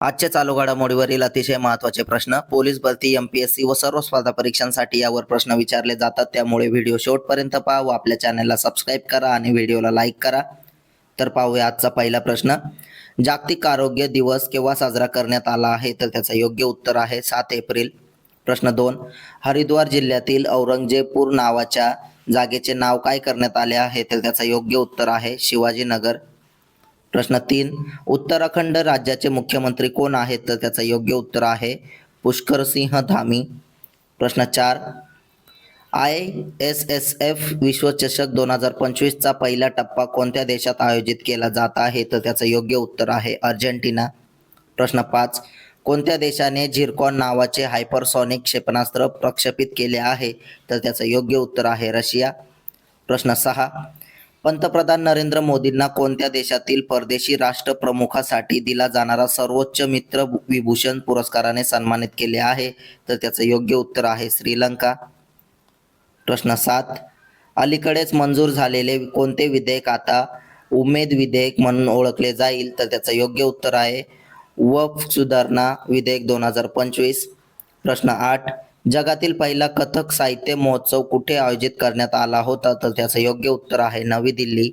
आजच्या चालू घडामोडीवरील अतिशय महत्त्वाचे प्रश्न पोलीस भरती एमपीएससी व सर्व स्पर्धा परीक्षांसाठी यावर प्रश्न विचारले जातात. त्यामुळे व्हिडिओ शेवटपर्यंत पहा. व आपल्या चॅनलला सबस्क्राईब करा आणि व्हिडिओला लाईक करा. तर पाहूया आजचा पहिला प्रश्न. जागतिक आरोग्य दिवस केव्हा साजरा करण्यात आला आहे? तर त्याचं योग्य उत्तर आहे सात एप्रिल. प्रश्न दोन. हरिद्वार जिल्ह्यातील औरंगजेबपूर नावाच्या जागेचे नाव काय करण्यात आले आहे? तर त्याचं योग्य उत्तर आहे शिवाजीनगर. प्रश्न तीन उत्तराखंड राज्याचे मुख्यमंत्री कोण आहेत? तर त्याचं योग्य उत्तर आहे पुष्करसिंह धामी. प्रश्न चार आय एस एस एफ विश्वचषक दोन हजार पंचवीसचा पहिला टप्पा कोणत्या देशात आयोजित केला जात आहे? तर त्याचं योग्य उत्तर आहे अर्जेंटिना. प्रश्न पाच कोणत्या देशाने झिरकॉन नावाचे हायपरसॉनिक क्षेपणास्त्र प्रक्षेपित केले आहे? तर त्याचं योग्य उत्तर आहे रशिया. प्रश्न सहा पंतप्रधान नरेंद्र मोदींना कोणत्या देशातील परदेशी राष्ट्रप्रमुखासाठी दिला जाणारा सर्वोच्च मित्र विभूषण पुरस्काराने सन्मानित केले आहे? तर त्याचं योग्य उत्तर आहे श्रीलंका. प्रश्न सात. अलीकडेच मंजूर झालेले कोणते विधेयक आता उमेद विधेयक म्हणून ओळखले जाईल? तर त्याचं योग्य उत्तर आहे वफ सुधारणा विधेयक दोन हजार पंचवीस. प्रश्न आठ. जगातील पहिला कथक साहित्य महोत्सव कुठे आयोजित करण्यात आला होता? तर त्याचं योग्य उत्तर आहे नवी दिल्ली.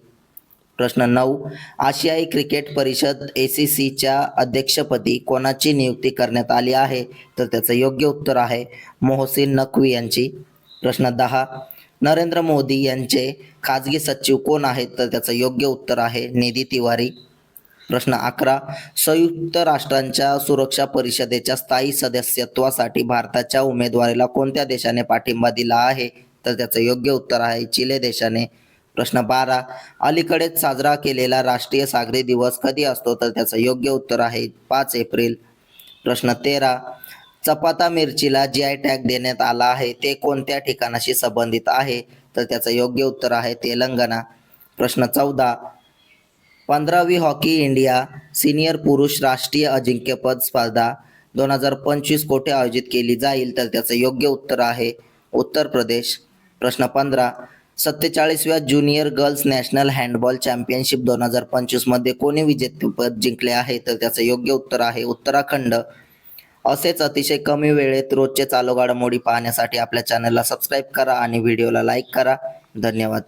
प्रश्न नऊ. आशियाई क्रिकेट परिषद ए सी सीच्या अध्यक्षपदी कोणाची नियुक्ती करण्यात आली आहे? तर त्याचं योग्य उत्तर आहे मोहसिन नकवी यांची. प्रश्न दहा. नरेंद्र मोदी यांचे खाजगी सचिव कोण आहेत? तर त्याचं योग्य उत्तर आहे निधी तिवारी. प्रश्न अकरा. संयुक्त राष्ट्रांच्या सुरक्षा परिषदेच्या स्थायी सदस्यत्वासाठी भारताच्या उमेदवारीला कोणत्या देशाने पाठिंबा दिला आहे? तर त्याचं योग्य उत्तर आहे चिले देशाने. प्रश्न बारा. अलीकडेच साजरा केलेला राष्ट्रीय सागरी दिवस कधी असतो? तर त्याचं योग्य उत्तर आहे पाच एप्रिल. प्रश्न तेरा. चपाता मिरचीला जी आय टॅग देण्यात आला आहे ते कोणत्या ठिकाणाशी संबंधित आहे? तर त्याचं योग्य उत्तर आहे तेलंगणा. प्रश्न चौदा. पंधरावी हॉकी इंडिया सिनियर पुरुष राष्ट्रीय अजिंक्यपद स्पर्धा दोन हजार पंचवीस कोठे आयोजित केली जाईल तर त्याचं योग्य उत्तर आहे उत्तर प्रदेश. प्रश्न पंधरा सत्तेचाळीसव्या junior girls national handball championship दोन हजार पंचवीसमध्ये कोणी विजेतेपद जिंकले आहे तर त्याचं योग्य उत्तर आहे उत्तराखंड. असेच अतिशय कमी वेळेत रोजचे चालू घडामोडी पाहण्यासाठी आपल्या चॅनलला सबस्क्राईब करा आणि व्हिडिओला लाईक करा. धन्यवाद.